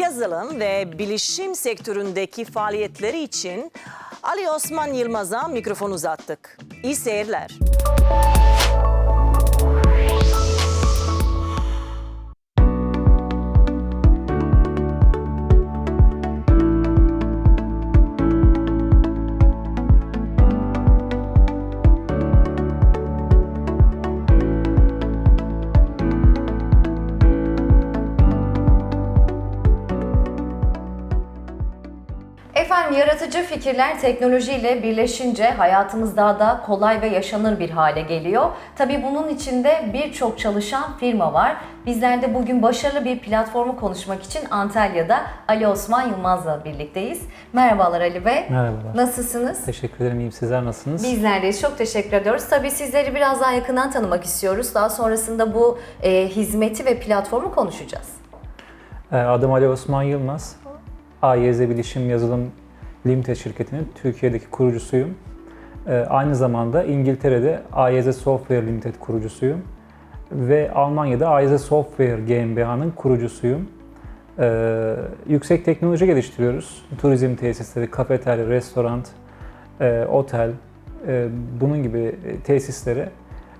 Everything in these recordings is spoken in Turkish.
yazılım ve bilişim sektöründeki faaliyetleri için Ali Osman Yılmaz'a mikrofon uzattık. İyi seyirler. Efendim yaratıcı fikirler teknolojiyle birleşince hayatımız daha da kolay ve yaşanır bir hale geliyor. Tabii bunun içinde birçok çalışan firma var. Bizler de bugün başarılı bir platformu konuşmak için Antalya'da Ali Osman Yılmaz'la birlikteyiz. Merhabalar Ali Bey. Merhabalar. Nasılsınız? Teşekkür ederim. İyiyim. Sizler nasılsınız? Bizler de çok teşekkür ediyoruz. Tabii sizleri biraz daha yakından tanımak istiyoruz. Daha sonrasında bu e, hizmeti ve platformu konuşacağız. Ee, Adım Ali Osman Yılmaz. AYZ Bilişim Yazılım Limited şirketinin Türkiye'deki kurucusuyum. Ee, Aynı zamanda İngiltere'de AYZ Software Limited kurucusuyum. Ve Almanya'da AYZ Software GmbH'nın kurucusuyum. Ee, yüksek teknoloji geliştiriyoruz. Turizm tesisleri, kafeterya, restoran, e, otel, e, bunun gibi tesisleri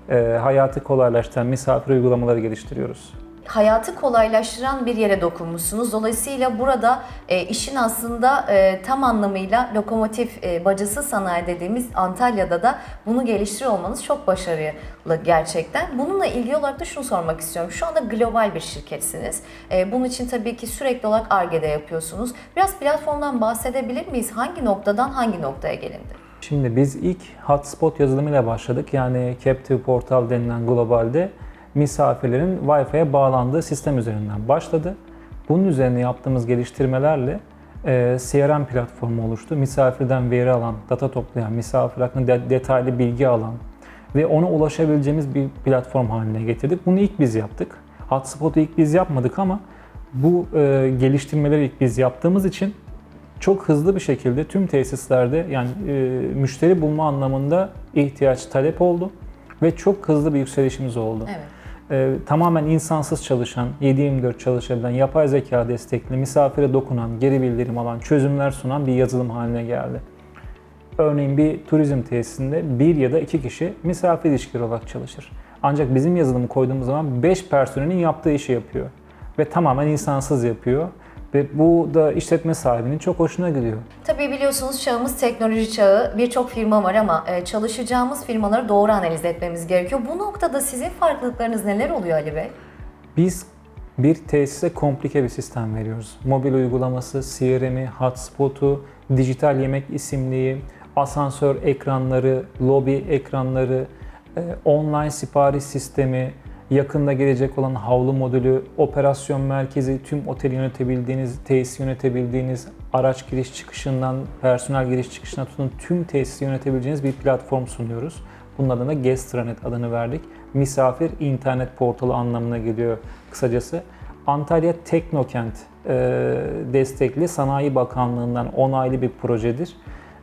e, hayatı kolaylaştıran misafir uygulamaları geliştiriyoruz. Hayatı kolaylaştıran bir yere dokunmuşsunuz. Dolayısıyla burada e, işin aslında e, tam anlamıyla lokomotif e, bacası sanayi dediğimiz Antalya'da da bunu geliştiriyor olmanız çok başarılı gerçekten. Bununla ilgili olarak da şunu sormak istiyorum. Şu anda global bir şirketsiniz. E, bunun için tabii ki sürekli olarak ARGE'de yapıyorsunuz. Biraz platformdan bahsedebilir miyiz? Hangi noktadan hangi noktaya gelindi? Şimdi biz ilk hotspot yazılımıyla başladık. Yani Captive Portal denilen globalde misafirlerin Wi-Fi'ye bağlandığı sistem üzerinden başladı. Bunun üzerine yaptığımız geliştirmelerle e, CRM platformu oluştu. Misafirden veri alan, data toplayan, misafir hakkında de- detaylı bilgi alan ve ona ulaşabileceğimiz bir platform haline getirdik. Bunu ilk biz yaptık. Hotspot'u ilk biz yapmadık ama bu e, geliştirmeleri ilk biz yaptığımız için çok hızlı bir şekilde tüm tesislerde yani e, müşteri bulma anlamında ihtiyaç talep oldu ve çok hızlı bir yükselişimiz oldu. Evet. E, tamamen insansız çalışan, 7/24 çalışabilen, yapay zeka destekli, misafire dokunan, geri bildirim alan, çözümler sunan bir yazılım haline geldi. Örneğin bir turizm tesisinde bir ya da iki kişi misafir ilişkileri olarak çalışır. Ancak bizim yazılımı koyduğumuz zaman 5 personelin yaptığı işi yapıyor. Ve tamamen insansız yapıyor. Ve bu da işletme sahibinin çok hoşuna gidiyor. Tabii biliyorsunuz çağımız teknoloji çağı. Birçok firma var ama e, çalışacağımız firmaları doğru analiz etmemiz gerekiyor. Bu noktada sizin farklılıklarınız neler oluyor Ali Bey? Biz bir tesise komplike bir sistem veriyoruz. Mobil uygulaması, CRM'i, hotspot'u, dijital yemek isimliği, asansör ekranları, lobi ekranları, e, online sipariş sistemi, yakında gelecek olan havlu modülü, operasyon merkezi, tüm oteli yönetebildiğiniz, tesis yönetebildiğiniz, araç giriş çıkışından, personel giriş çıkışına tutun tüm tesisi yönetebileceğiniz bir platform sunuyoruz. Bunun adına Gestranet adını verdik. Misafir internet portalı anlamına geliyor kısacası. Antalya Teknokent e, destekli Sanayi Bakanlığı'ndan onaylı bir projedir.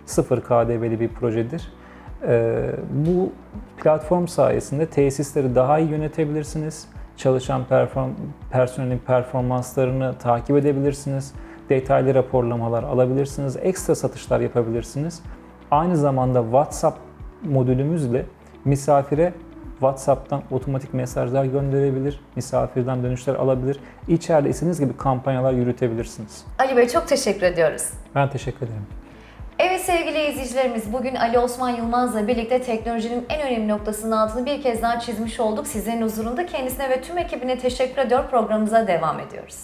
Sıfır KDV'li bir projedir. E, bu platform sayesinde tesisleri daha iyi yönetebilirsiniz. Çalışan perform, personelin performanslarını takip edebilirsiniz. Detaylı raporlamalar alabilirsiniz. Ekstra satışlar yapabilirsiniz. Aynı zamanda WhatsApp modülümüzle misafire WhatsApp'tan otomatik mesajlar gönderebilir, misafirden dönüşler alabilir. İçeride istediğiniz gibi kampanyalar yürütebilirsiniz. Ali Bey çok teşekkür ediyoruz. Ben teşekkür ederim. Sevgili izleyicilerimiz bugün Ali Osman Yılmaz'la birlikte teknolojinin en önemli noktasının altını bir kez daha çizmiş olduk. Sizlerin huzurunda kendisine ve tüm ekibine teşekkür ediyor. Programımıza devam ediyoruz.